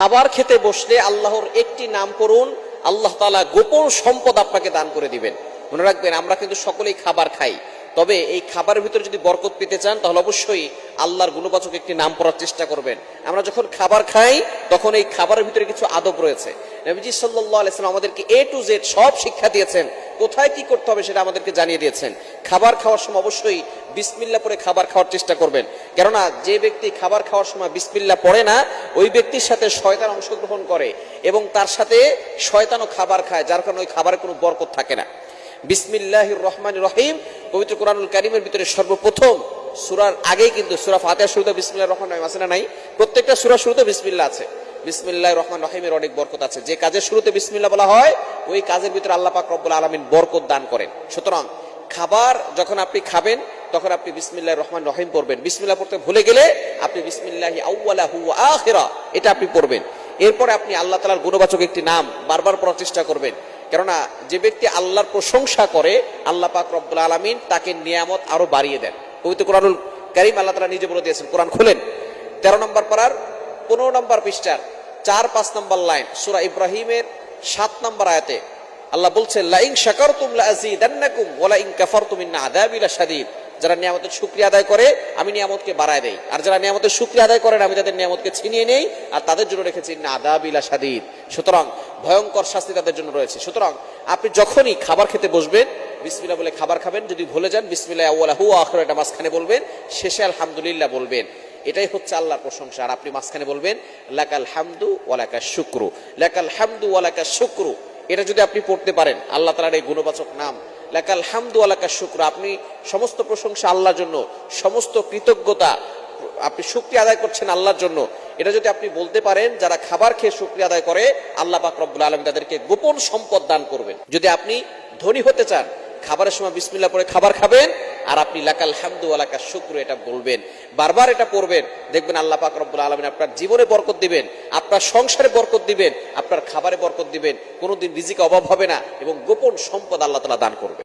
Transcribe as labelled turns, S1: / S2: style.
S1: খাবার খেতে বসলে আল্লাহর একটি নাম করুন, আল্লাহ তালা গোপন সম্পদ আপনাকে দান করে দিবেন। মনে রাখবেন, আমরা কিন্তু সকলেই খাবার খাই। তবে এই খাবারের ভিতরে যদি বরকত পেতে চান, তাহলে অবশ্যই আল্লাহর গুণবাচক একটি নাম পড়ার চেষ্টা করবেন। আমরা যখন খাবার খাই, তখন এই খাবারের ভিতরে কিছু আদব রয়েছে। নবীজি সাল্লাম আমাদেরকে এ টু জেড সব শিক্ষা দিয়েছেন। কোথায় কি করতে হবে সেটা আমাদেরকে জানিয়ে দিয়েছেন। খাবার খাওয়ার সময় অবশ্যই বিসমিল্লা পরে খাবার খাওয়ার চেষ্টা করবেন। কেননা, যে ব্যক্তি খাবার খাওয়ার সময় বিসমিল্লা পড়ে না, ওই ব্যক্তির সাথে শয়তান অংশগ্রহণ করে এবং তার সাথে শয়তানও খাবার খায়, যার কারণে ওই খাবারে কোনো বরকত থাকে না। বিসমিল্লাহির রহমান রহিম। পবিত্র কোরআনুল কারিমের ভিতরে সর্বপ্রথম সুরার আগেই কিন্তু সুরা ফাতিহা শুরুতে বিসমিল্লাহ রহমান রহিম আছে না নাই? প্রত্যেকটা সুরা শুরুতে বিসমিল্লাহ আছে। বিসমিল্লাহ রহমান রহিমের অনেক বরকত আছে। যে কাজের শুরুতে বিসমিল্লাহ বলা হয়, ওই কাজের ভিতরে আল্লাহ পাক রব্বুল আলামিন বরকত দান করেন। সুতরাং খাবার যখন আপনি খাবেন, তখন আপনি বিসমিল্লাহ রহমান রহিম পড়বেন। বিসমিল্লাহ পড়তে ভুলে গেলে আপনি বিসমিল্লাহি আউয়ালাহু ওয়া আখিরা, এটা আপনি পড়বেন। এরপরে আপনি আল্লাহ তাআলার গুণবাচক একটি নাম বারবার পড়ার চেষ্টা করবেন। কেননা যে ব্যক্তি আল্লাহর প্রশংসা করে, আল্লাহ পাক রব্বুল আলামিন তাকে নিয়ামত আরও বাড়িয়ে দেন। পবিত্র কোরআনুল করিম আল্লাহ তাআলা নিজে বলে দিয়েছেন, কোরআন খুলেন। তেরো নম্বর পারার পনেরো নম্বর পৃষ্ঠার চার পাঁচ নম্বর লাইন, সুরা ইব্রাহিমের সাত নম্বর আয়াতে আল্লাহ বলছেন লাইং শাকারতুম লাযিদান্নাকুম ওয়া লাইং কাফারতুম ইন্না আযাবি লাশাদীদ। যারা নিয়ামতের শুক্রিয়া আদায় করে, আমি নিয়ামতকে বাড়ায় দেই। আর যারা নিয়ামতের শুক্রিয়া আদায় করেন আমি তাদের নিয়ামতকে ছিনিয়ে নেই, আর তাদের জন্য রেখেছি ইন্না আযাবি লাশাদীদ। সুতরাং ভয়ঙ্কর শাস্তি তাদের জন্য রয়েছে। সুতরাং আপনি যখনই খাবার খেতে বসবেন, বিসমিল্লাহ বলে খাবার খাবেন, যদি ভুলে যান, বিসমিল্লাহ আউয়ালাহু ওয়া আখিরা এটা মাঝখানে বলবেন, শেষে আলহামদুলিল্লাহ বলবেন। এটাই হচ্ছে আল্লাহর প্রশংসা। আর আপনি মাঝখানে বলবেন, লাকাল হামদু ওয়ালাকা শুক্রু। লাকাল হামদু ওয়ালাকা শুক্রু। এটা যদি আপনি পড়তে পারেন, আল্লাহ তালার এই গুণবাচক নাম। লাকাল হামদু আলাকা শুক্র। আপনি সমস্ত প্রশংসা আল্লাহর জন্য, সমস্ত কৃতজ্ঞতা আপনি শুক্রিয়া আদায় করছেন আল্লাহর জন্য। এটা যদি আপনি বলতে পারেন, যারা খাবার খেয়ে শুক্রিয়া আদায় করে, আল্লাহ পাক রব্বুল আলম তাদেরকে গোপন সম্পদ দান করবেন। যদি আপনি ধনী হতে চান, খাবারের সময় বিসমিল্লা পরে খাবার খাবেন, আর আপনি লাকাল হামদু আলাকা শুক্র এটা বলবেন। বারবার এটা পড়বেন, দেখবেন আল্লাহ পাক রব্বুল আলমিন আপনার জীবনে বরকত দিবেন, আপনার সংসারে বরকত দিবেন, আপনার খাবারে বরকত দিবেন। কোনোদিন রিজিকে অভাব হবে না এবং গোপন সম্পদ আল্লাহ তালা দান করবে